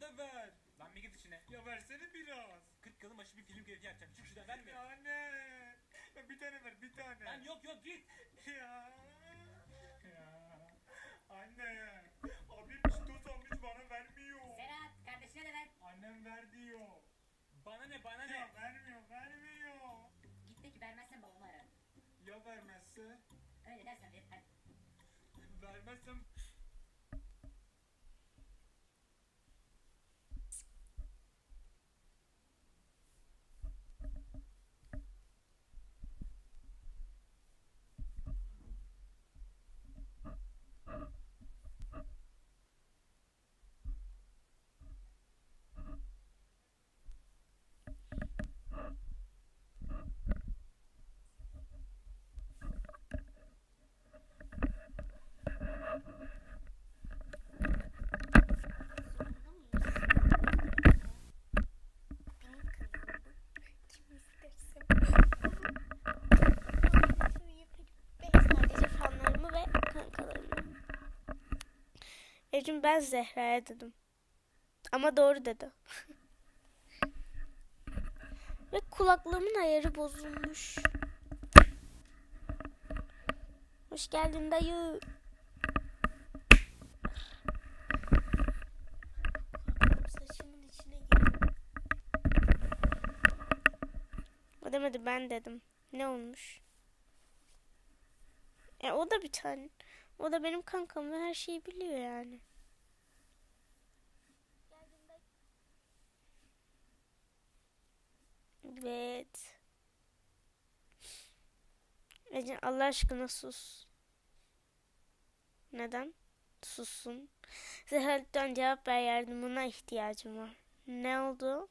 da ver. Lan bir git içine. Ya versene biraz. 40 yılın başı bir film keyfi yapacağım. Çık şuradan verme. Ya anne. Ya bir tane ver bir tane. Lan yok yok git. Ya. Ya. Anne. Abim çitos almış bana vermiyor. Serhat kardeşine de ver. Annem ver diyor. Bana ne bana ne? Ya vermiyor vermiyor. Git de ki vermezsen babamı ararım. Ya vermezse? Öyle dersen verir. Hadi. Vermezsem Kim isterse. Sadece fanlarımı ve kankalarımı. Ecim ben Zehra'ya dedim. Ama doğru dedi. ve kulaklığımın ayarı bozulmuş. Hoş geldin dayı. Saçımın içine girdi. O demedi ben dedim. Ne olmuş? E o da bir tane. O da benim kankam ve her şeyi biliyor yani. Evet. Ece Allah aşkına sus. Neden? Sussun. Zehra cevap ver yardımına ihtiyacım var. Ne oldu?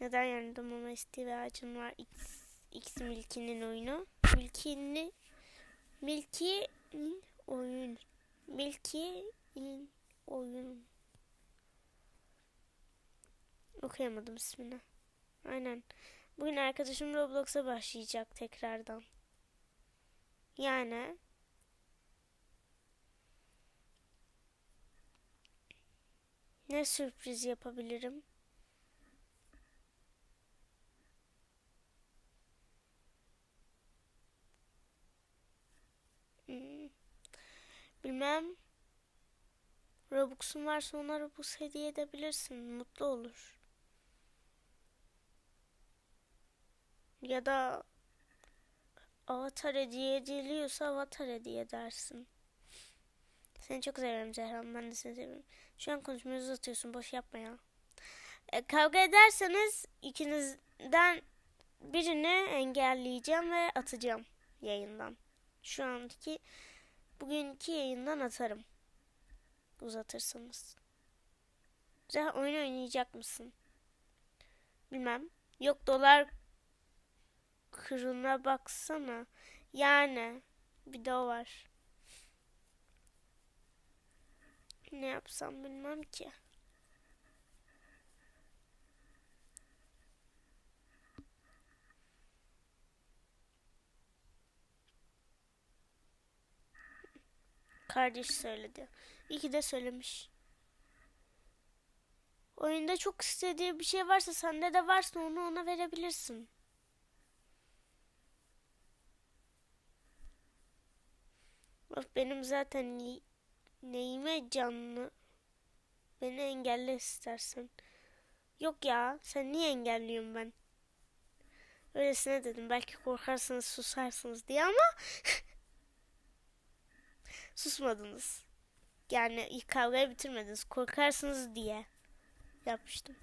Neden yardımıma ihtiyacın var? X, X Milki'nin oyunu. Milki'nin Milki'nin oyun. Milki'nin oyun. Okuyamadım ismini. Aynen. Bugün arkadaşım Roblox'a başlayacak tekrardan. Yani ne sürpriz yapabilirim? Hmm. Bilmem. Robux'un varsa ona Robux hediye edebilirsin. Mutlu olur. Ya da Avatar hediye ediliyorsa Avatar hediye edersin. Seni çok seviyorum Zehra. Ben de seni seviyorum. Şu an konuşmayı uzatıyorsun. Boş yapma ya. E, kavga ederseniz ikinizden birini engelleyeceğim ve atacağım yayından. Şu anki bugünkü yayından atarım. Uzatırsanız. Zehra oyun oynayacak mısın? Bilmem. Yok dolar kırına baksana. Yani bir de o var. Ne yapsam bilmem ki. Kardeş söyledi. İyi ki de söylemiş. Oyunda çok istediği bir şey varsa sende de varsa onu ona verebilirsin. Bak benim zaten neyime canlı. Beni engelle istersen. Yok ya sen niye engelliyorsun ben? Öylesine dedim belki korkarsınız susarsınız diye ama susmadınız. Yani kavgayı bitirmediniz. Korkarsınız diye yapmıştım.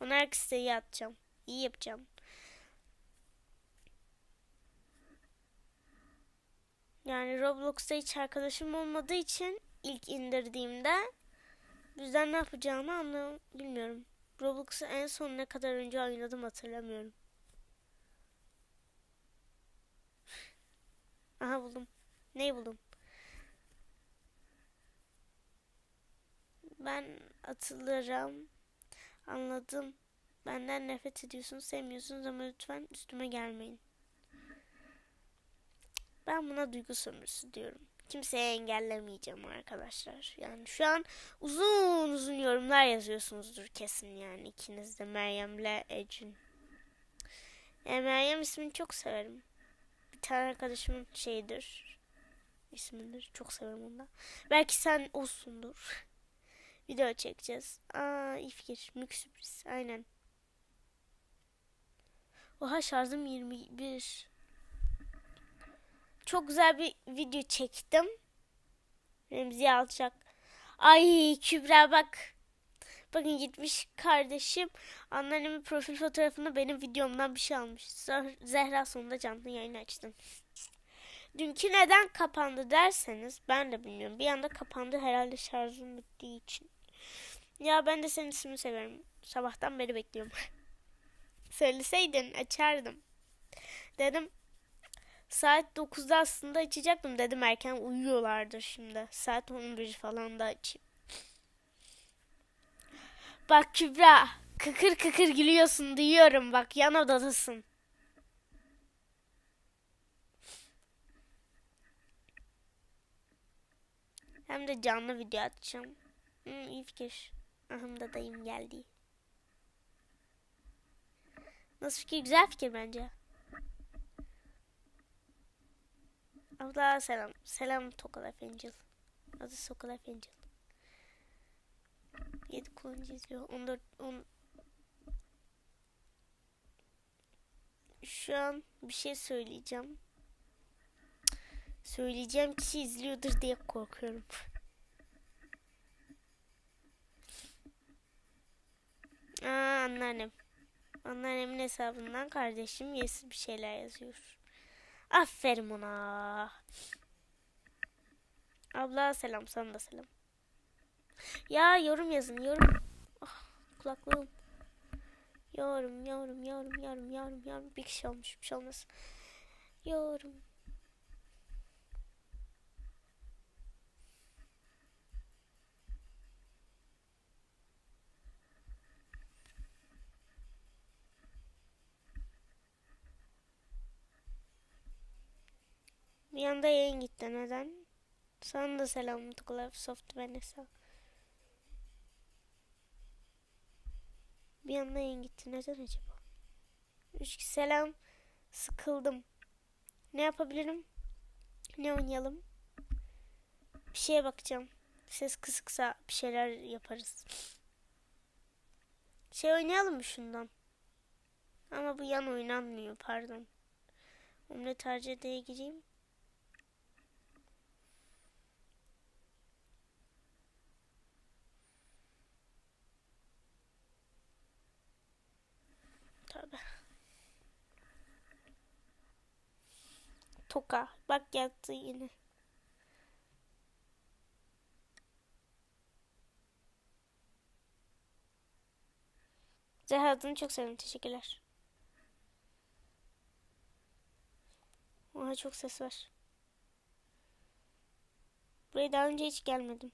Onu herkese iyi atacağım. İyi yapacağım. Yani Roblox'ta hiç arkadaşım olmadığı için ilk indirdiğimde bizden ne yapacağımı anlam bilmiyorum. Roblox'u en son ne kadar önce oynadım hatırlamıyorum. Aha buldum. Neyi buldum? Ben atılırım. Anladım. Benden nefret ediyorsunuz, sevmiyorsunuz ama lütfen üstüme gelmeyin. Ben buna duygu sömürüsü diyorum. kimseye engellemeyeceğim arkadaşlar. Yani şu an uzun uzun yorumlar yazıyorsunuzdur kesin yani ikiniz de Meryem'le Ecin. Yani Meryem ismini çok severim. Bir tane arkadaşımın şeyidir. ismidir. Çok severim onu da. Belki sen olsundur. Video çekeceğiz. Aa iyi fikir. Mük sürpriz. Aynen. Oha şarjım 21. Çok güzel bir video çektim. Remzi Alçak. Ay Kübra bak. Bakın gitmiş kardeşim anneannemin profil fotoğrafını benim videomdan bir şey almış. Zehra sonunda canlı yayın açtım. Dünkü neden kapandı derseniz ben de bilmiyorum. Bir anda kapandı herhalde şarjım bittiği için. Ya ben de senin ismini severim. Sabahtan beri bekliyorum. Söyleseydin açardım. Dedim saat 9'da aslında açacaktım dedim erken uyuyorlardır şimdi. Saat 11 falan da açayım. Bak Kübra kıkır kıkır gülüyorsun duyuyorum bak yan odadasın. Hem de canlı video atacağım. Hı, iyi fikir. Ahım da dayım geldi. Nasıl fikir? Güzel fikir bence. Abla selam. Selam Tokal Angel. Adı Sokal Angel. 7 kullanıcı izliyor. 14 10 Şu an bir şey söyleyeceğim. Söyleyeceğim kişi izliyordur diye korkuyorum. Aa anneannem. Anneannemin hesabından kardeşim yesiz bir şeyler yazıyor. Aferin ona. Abla selam sana da selam. Ya yorum yazın yorum. Ah, kulaklığım. Yorum yorum yorum yorum yorum yorum. Bir kişi olmuş bir şey olmaz. Yorum. Bir anda yayın gitti neden? Sana da selam Tukulaf Software hesap. Bir anda yayın gitti neden acaba? Üç selam. Sıkıldım. Ne yapabilirim? Ne oynayalım? Bir şeye bakacağım. Ses kısıksa bir şeyler yaparız. Şey oynayalım mı şundan? Ama bu yan oynanmıyor pardon. Omlet harcadaya gireyim. Tövbe. Toka. Bak yattı yine. Zehra adını çok sevdim. Teşekkürler. Oha çok ses var. Buraya daha önce hiç gelmedim.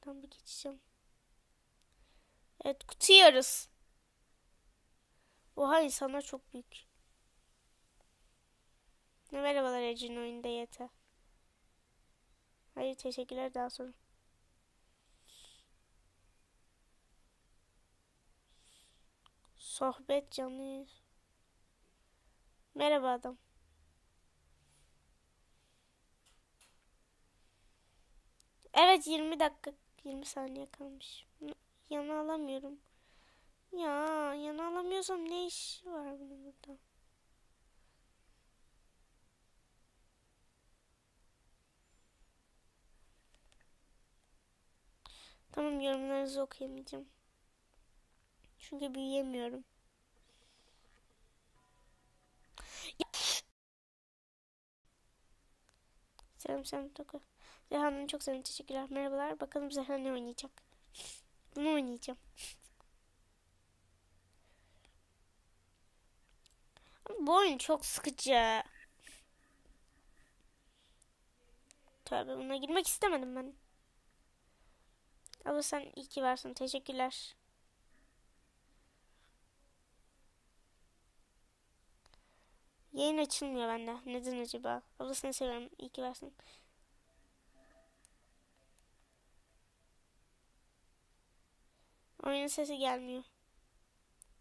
Tam bir geçeceğim. Evet kutu yiyoruz. Oha insanlar çok büyük. Merhabalar Ecin oyunda yeter. Hayır teşekkürler daha sonra. Sohbet canlı. Merhaba adam. Evet 20 dakika 20 saniye kalmış. Yana alamıyorum. Ya yana alamıyorsam ne iş var bunun burada? Tamam yorumlarınızı okuyamayacağım. Çünkü büyüyemiyorum. Selam selam Toku. Zeha'nın çok sevdim teşekkürler. Merhabalar. Bakalım Zeha ne oynayacak. Bunu oynayacağım. Bu oyun çok sıkıcı. Tövbe buna girmek istemedim ben. Ama sen iyi ki varsın. Teşekkürler. Yayın açılmıyor bende. Neden acaba? Abla seni seviyorum. İyi ki varsın. Oyunun sesi gelmiyor.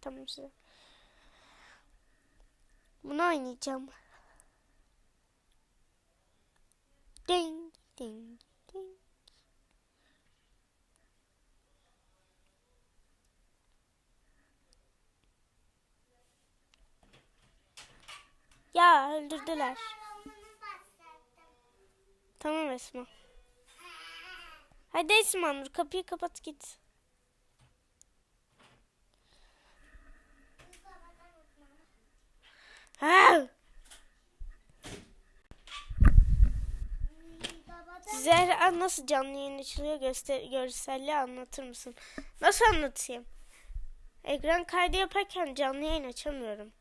Tamam size. Bunu oynayacağım. Ding ding ding. Ya öldürdüler. Tamam Esma. Hadi Esma Nur kapıyı kapat git. Ha! Zehra nasıl canlı yayın açılıyor göster görselli anlatır mısın? Nasıl anlatayım? Ekran kaydı yaparken canlı yayın açamıyorum.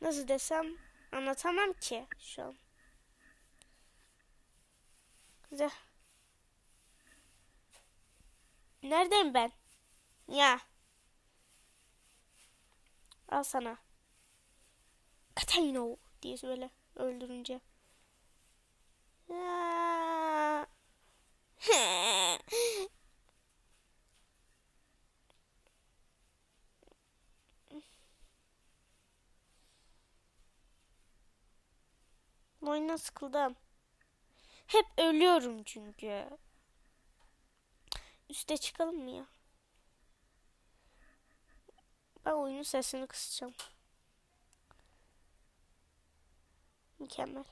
Nasıl desem anlatamam ki şu an. Zeh. Neredeyim ben? Ya. Al sana. Katayno diye böyle öldürünce. Ya. Bu oyundan sıkıldım. Hep ölüyorum çünkü. Üste çıkalım mı ya? Ben oyunun sesini kısacağım. Mükemmel.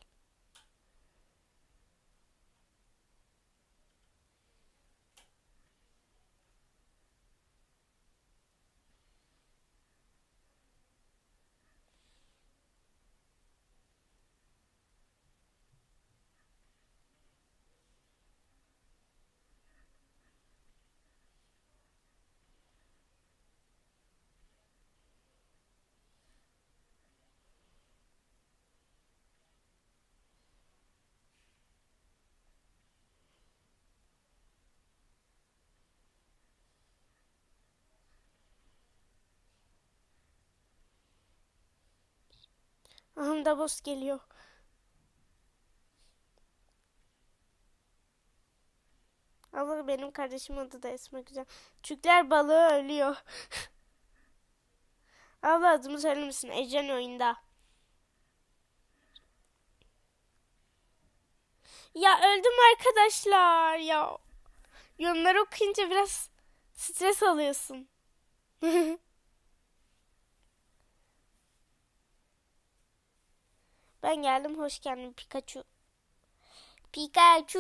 Ahım da boss geliyor. Abla benim kardeşim adı da Esma Güzel. Türkler balığı ölüyor. Abla adımı söyler misin? Ecren oyunda. Ya öldüm arkadaşlar ya. Yorumları okuyunca biraz stres alıyorsun. Ben geldim hoş geldin Pikachu. Pikachu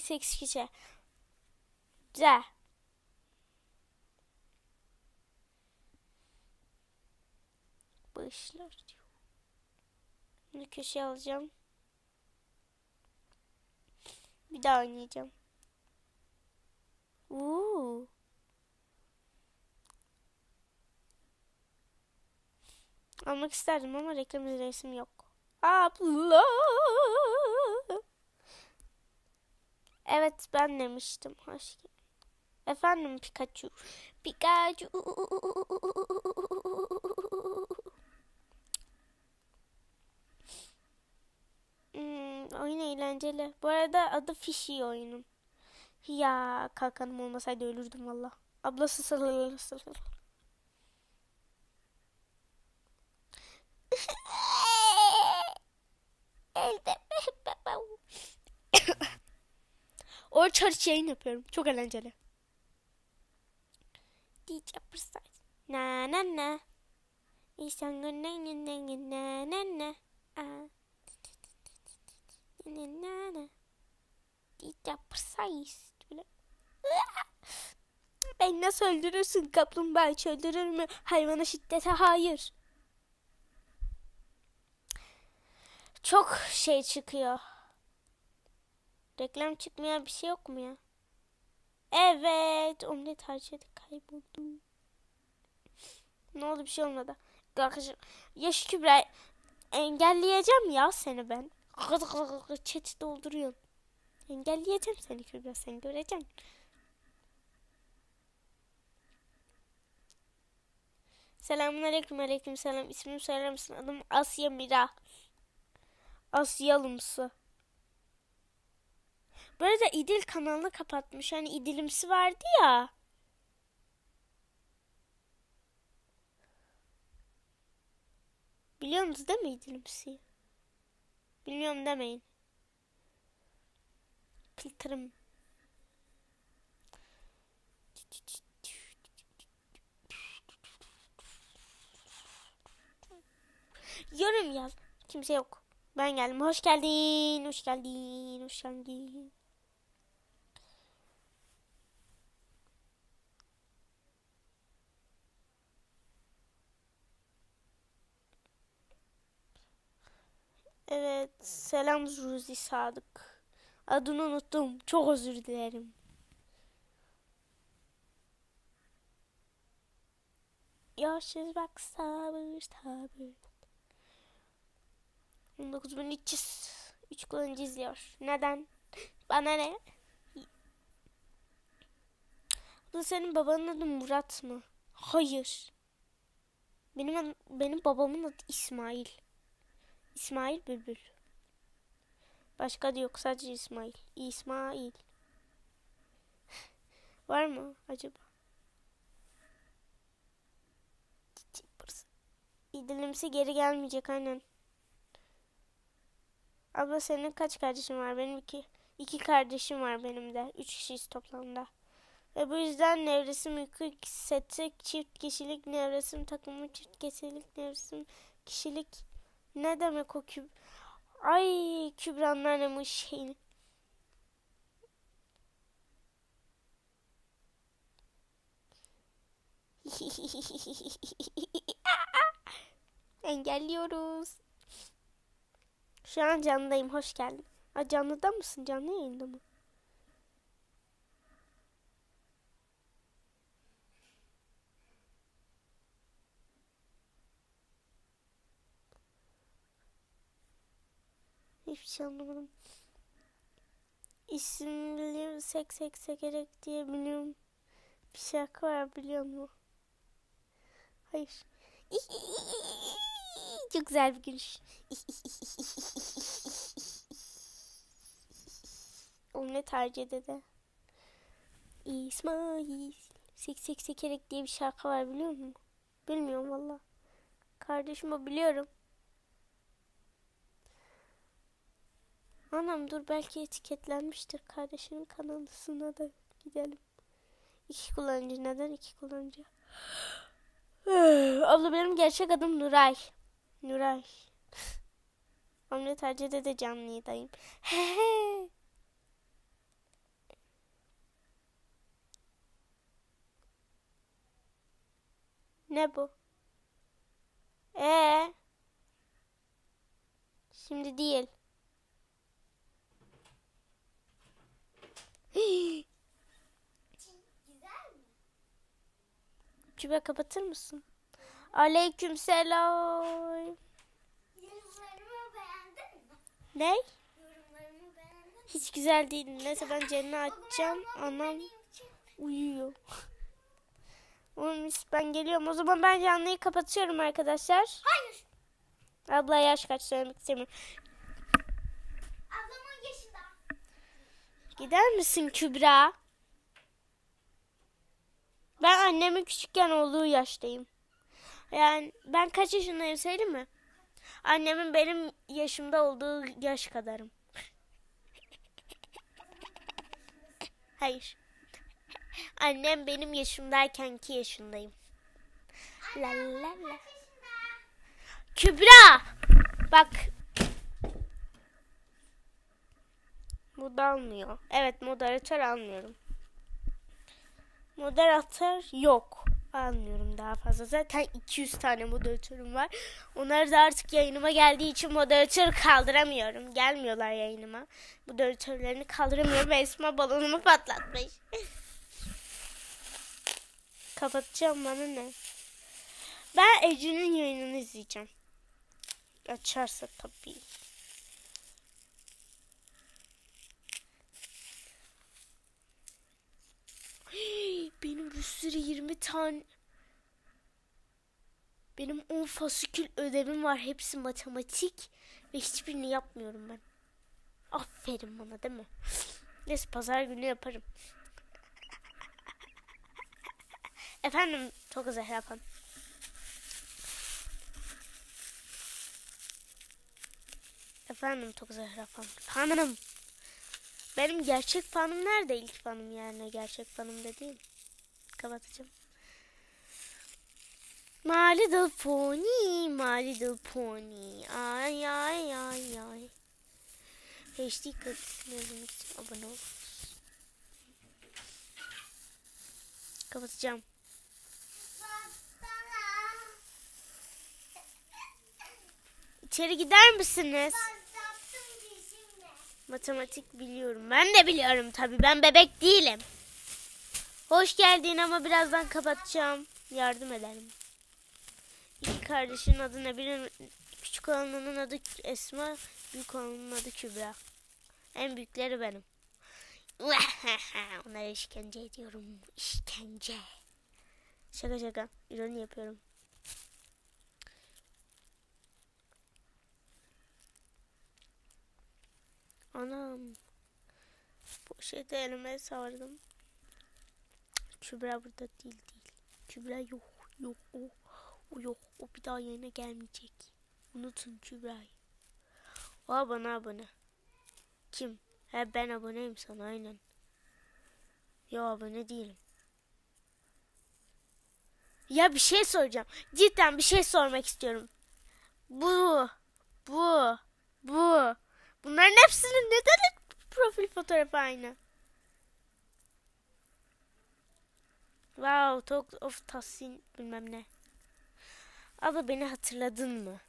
seks kişi. Güzel. Bağışlar diyor. Bunu köşeye alacağım. Bir daha oynayacağım. Uuu. Almak isterdim ama reklam izleyesim yok. Abla. Evet ben demiştim. Geldin. Efendim Pikachu. Pikachu. Hmm, oyun eğlenceli. Bu arada adı Fishy oyunun. Ya kalkanım olmasaydı ölürdüm valla. Ablası sırılır sırılır. Elde O church yayın yapıyorum. Çok eğlenceli. DJ Precise. Na na na. İnsan na na na na na na. Na na na. DJ. Böyle. Ben nasıl öldürürsün kaplumbağa hiç öldürür mü? Hayvana şiddete hayır. Çok şey çıkıyor. Reklam çıkmayan bir şey yok mu ya? Evet. Omlet harcadı kayboldu. Ne oldu bir şey olmadı. Arkadaşlar yaş Kübra engelleyeceğim ya seni ben. Chat dolduruyorum. Engelleyeceğim seni Kübra sen göreceksin. Selamun aleyküm aleyküm selam. İsmimi söyler misin? Adım Asya Mira. Asyalımsı. Bu arada İdil kanalını kapatmış. Hani İdil'imsi vardı ya. Biliyor musunuz değil mi İdil'imsi? Bilmiyorum demeyin. Filtrem. Yorum yaz. Kimse yok. Ben geldim. Hoş geldin. Hoş geldin. Hoş geldin. Evet. Selam Ruzi Sadık. Adını unuttum. Çok özür dilerim. Yaşız bak sabır sabır. 19300 3 kullanıcı izliyor. Neden? Bana ne? Bu senin babanın adı Murat mı? Hayır. Benim benim babamın adı İsmail. İsmail Bülbül. Başka da yok sadece İsmail. İsmail. Var mı acaba? İdilimsi geri gelmeyecek aynen. Abla senin kaç kardeşin var? Benim iki, iki kardeşim var benim de. Üç kişiyiz toplamda. Ve bu yüzden nevresim uyku seti çift kişilik nevresim takımı çift kişilik nevresim kişilik ne demek o küb? Ay Kübra'nın annemin şeyini. Engelliyoruz. Şu an canlıdayım. Hoş geldin. Aa, canlıda mısın? Canlı yayında mı? Hiçbir şey anlamadım. İsimli sek sek sekerek diye biliyorum. Bir şarkı var biliyor musun? Hayır. Çok güzel bir gülüş. Onu ne tercih dedi? İsmail. Sek sek sekerek diye bir şarkı var biliyor musun? Bilmiyorum valla. Kardeşim o biliyorum. Anam dur belki etiketlenmiştir. Kardeşinin kanalısına da gidelim. İki kullanıcı. Neden iki kullanıcı? Abla benim gerçek adım Nuray. Nuray. Omlet Hacı'da da canlıyım. ne bu? Ee? Şimdi değil. Kübe kapatır mısın? Aleyküm selam. Yorumlarımı beğendin mi? Ne? Yorumlarımı beğendin mi? Hiç güzel değil. Neyse ben cenni açacağım. Anam uyuyor. Oğlum ben geliyorum. O zaman ben canlıyı kapatıyorum arkadaşlar. Hayır. Abla yaş kaç söylemek istemiyorum. Ablamın yaşında. Gider misin Kübra? Ben annemin küçükken olduğu yaştayım. Yani ben kaç yaşındayım söyleyeyim mi? Annemin benim yaşımda olduğu yaş kadarım. Hayır. Annem benim yaşımdayken iki yaşındayım. La la la. Kübra! Bak. Bu da almıyor. Evet moderatör almıyorum. Moderatör yok. Almıyorum daha fazla. Zaten 200 tane moderatörüm var. Onlar da artık yayınıma geldiği için moderatör kaldıramıyorum. Gelmiyorlar yayınıma. Moderatörlerini kaldıramıyorum. Esma balonumu patlatmış. Kapatacağım bana ne? Ben Ece'nin yayınını izleyeceğim. Açarsa tabii. Benim bir sürü 20 tane Benim 10 fasikül ödevim var. Hepsi matematik. Ve hiçbirini yapmıyorum ben. Aferin bana değil mi? Neyse pazar günü yaparım. Efendim çok güzel yapan. Efendim çok güzel yapan. Efendim. Benim gerçek fanım nerede? İlk fanım yani gerçek fanım dediğim. Kapatacağım. My little pony, my little pony. Ay ay ay ay. HD kalitesini için abone ol. Kapatacağım. İçeri gider misiniz? Matematik biliyorum. Ben de biliyorum tabii. Ben bebek değilim. Hoş geldin ama birazdan kapatacağım. Yardım edelim. İki kardeşin adı ne? Birinin küçük olanının adı Esma, büyük olanının adı Kübra. En büyükleri benim. Onlara işkence ediyorum. İşkence. Şaka şaka. İroni yapıyorum. Anam. Poşeti elime sardım. Kübra burada değil değil. Kübra yok yok o. O yok o bir daha yayına gelmeyecek. Unutun Kübra'yı. O abone abone. Kim? He ben aboneyim sana aynen. Yo abone değilim. Ya bir şey soracağım. Cidden bir şey sormak istiyorum. Bu, bu, bu. Bunların hepsinin neden profil fotoğrafı aynı? Wow, talk of Tahsin bilmem ne. Abla beni hatırladın mı?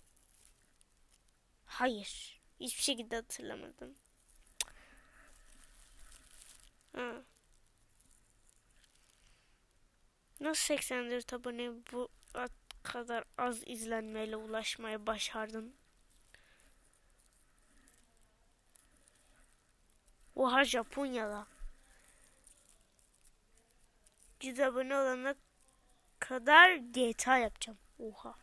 Hayır. Hiçbir şekilde hatırlamadım. Ha. Nasıl 84 abone bu kadar az izlenmeyle ulaşmaya başardın? Oha Japonya'da. 100 abone olana kadar GTA yapacağım. Oha.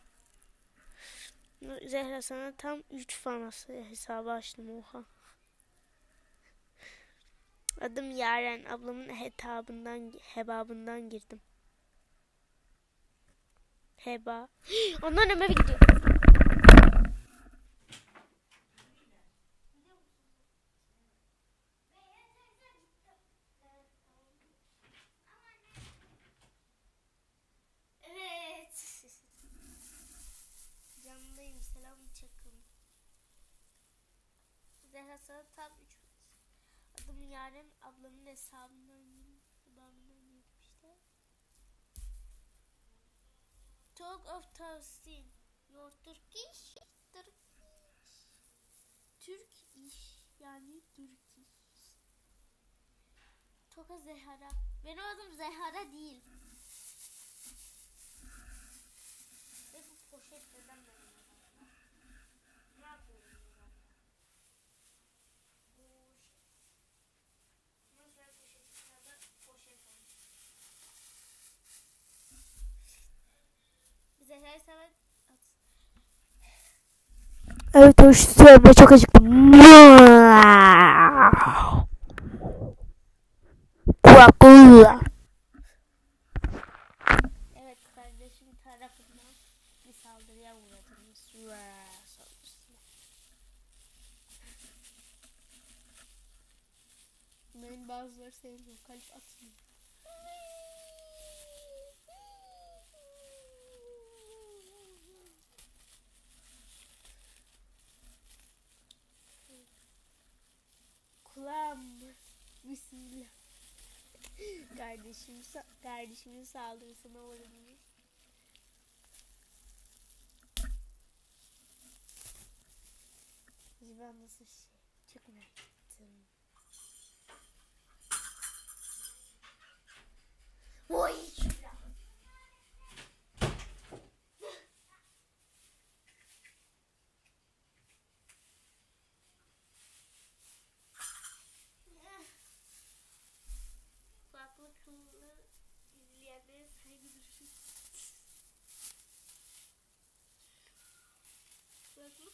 Zehra sana tam 3 fanası hesabı açtım oha. Adım Yaren. Ablamın hetabından, hebabından girdim. Heba. Ondan eve gidiyor. Evet. Canındayım. Selam çakın. Zehra sana tam 3 Adım Yaren. Ablamın hesabından girdim işte. Talk of Tavsin. Your Turkish. Türk iş. Yani Türk iş. Toka Zehra. Benim adım Zehra değil. Ve bu poşet neden benim yanımda? Ne yapıyorum ben? Poşet. Nasıl ben poşetin adı poşet olmuş. Zehra seven. Evet hoş ve çok acıktım. Evet kardeşim tarafından bir saldırıya uğradınız. Benim bazıları sevmiyor. Kalp atmıyor. Kardeşim, kardeşimin saldırısına uğramış. Acaba nasıl şey? Çok merak ettim.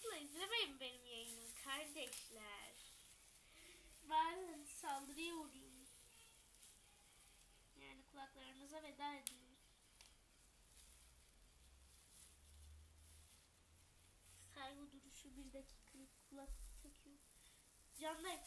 Karşılıkla izlemeyin benim yayınımı kardeşler. Ben saldırıya uğrayayım. Yani kulaklarınıza veda ediyoruz. Saygı duruşu bir dakikalık kulak takıyor. Candayım.